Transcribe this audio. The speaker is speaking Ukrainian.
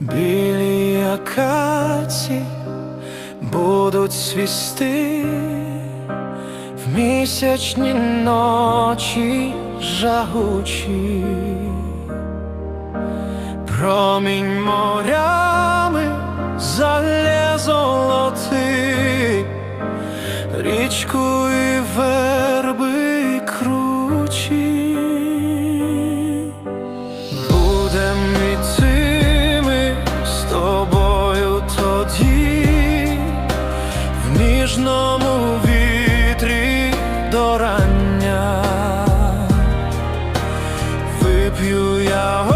Білі акації будуть свісти. В місячні ночі жагучі, промінь морями залє золоти, річку і верби кручі. ніжному вітрі до рання вип'ю я.